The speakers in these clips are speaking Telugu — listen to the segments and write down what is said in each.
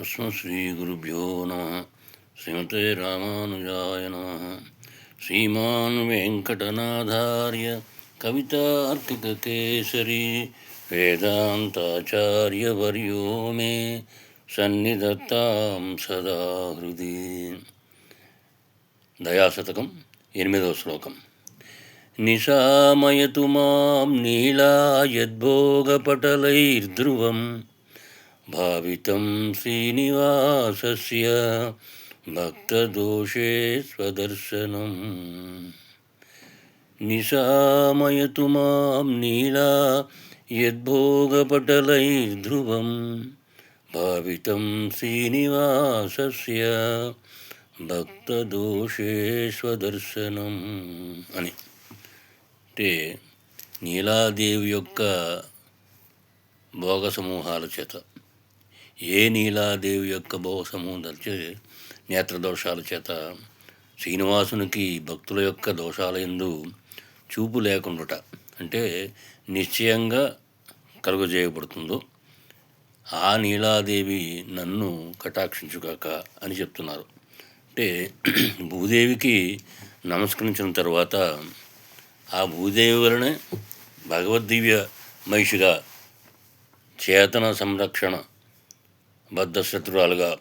అస్మ శ్రీగురుభ్యో నమ. శ్రీమతే రామానుజాయ నమ. శ్రీమాన్ వెంకటనాథార్య కవితార్కికేసరి వేదాంతాచార్యవర్యో మే సన్నిధత్తాం సదా హృది. దయాశతకం ఎనిమిదవ శ్లోకం. నిశామయతు మాం నీలాయద్భోగపటలైర్ధ్రువం భావితం శ్రీనివాసస్య భక్తదోషే స్వదర్శనం నిశామయతు మాం నీలా యద్భోగపటలైర్ధ్రువం భావితం శ్రీనివాసస్య భక్తదోషే స్వదర్శనం అని అంటే నీలాదేవి యొక్క భోగ సమూహాల చేత ఏ నీలాదేవి యొక్క భోగ సమూహం నేత్రదోషాల చేత శ్రీనివాసునికి భక్తుల యొక్క దోషాల ఎందు చూపు లేకుండుట. అంటే నిశ్చయంగా కలుగజేయబడుతుందో ఆ నీలాదేవి నన్ను కటాక్షించుగాక అని చెప్తున్నారు. అంటే భూదేవికి నమస్కరించిన తర్వాత ఆ భూదేవి వలనే భగవద్దివ్య మహిషిగా చేతన సంరక్షణ బద్ధశత్రురాలుగా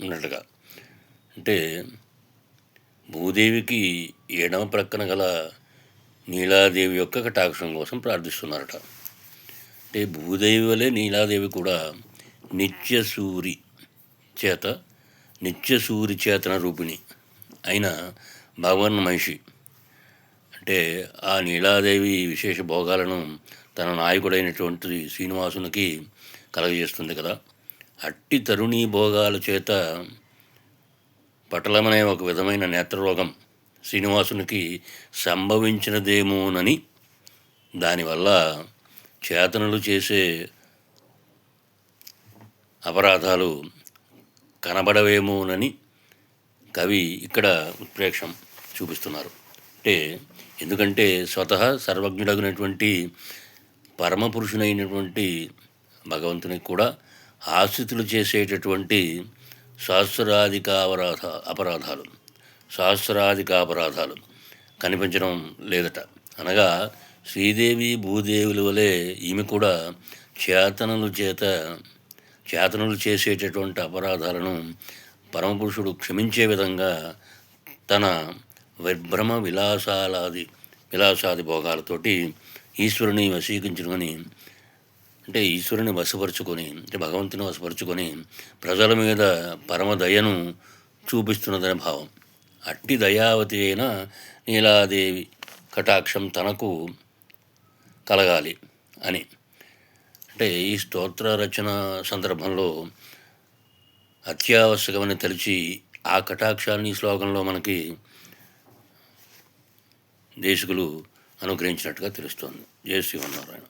ఉన్నట్టుగా అంటే భూదేవికి ఎడమ ప్రక్కన గల నీలాదేవి యొక్క కటాక్షం కోసం ప్రార్థిస్తున్నారట. అంటే భూదేవి వలె నీలాదేవి కూడా నిత్యసూరి చేత నిత్యసూరి చేతన రూపిణి అయిన భగవన్ మహిషి. అంటే ఆ నీలాదేవి విశేష భోగాలను తన నాయకుడైనటువంటి శ్రీనివాసునికి కలగజేస్తుంది కదా. అట్టి తరుణీ భోగాల చేత పటలమనే ఒక విధమైన నేత్రరోగం శ్రీనివాసునికి సంభవించినదేమోనని దానివల్ల చేతనలు చేసే అపరాధాలు కనబడవేమోనని కవి ఇక్కడ ఉత్ప్రేక్షం చూపిస్తున్నారు. అంటే ఎందుకంటే స్వతహా సర్వజ్ఞుడగినటువంటి పరమపురుషునైనటువంటి భగవంతునికి కూడా ఆశ్రితులు చేసేటటువంటి సహస్రాధిక అపరాధ అపరాధాలు. సహస్రాధిక అపరాధాలు. కనిపించడం లేదట. అనగా శ్రీదేవి భూదేవుల వలె ఈమె కూడా చేతనలు చేత చేతనలు చేసేటటువంటి అపరాధాలను పరమపురుషుడు క్షమించే విధంగా తన విభ్రమ విలాసాలాది విలాసాది భోగాలతోటి ఈశ్వరుని వశీకరించడమని అంటే ఈశ్వరుని వశపరుచుకొని అంటే భగవంతుని వశపరుచుకొని ప్రజల మీద పరమదయను చూపిస్తున్నదని భావం. అట్టి దయావతి అయిన నీలాదేవి కటాక్షం తనకు కలగాలి అని. అంటే ఈ స్తోత్ర రచన సందర్భంలో అత్యావశ్యకమని తెలిసి ఆ కటాక్షాన్ని ఈ శ్లోకంలో మనకి దేశకులు అనుగ్రహించినట్టుగా తెలుస్తోంది. జయ శ్రీమన్నారాయణ.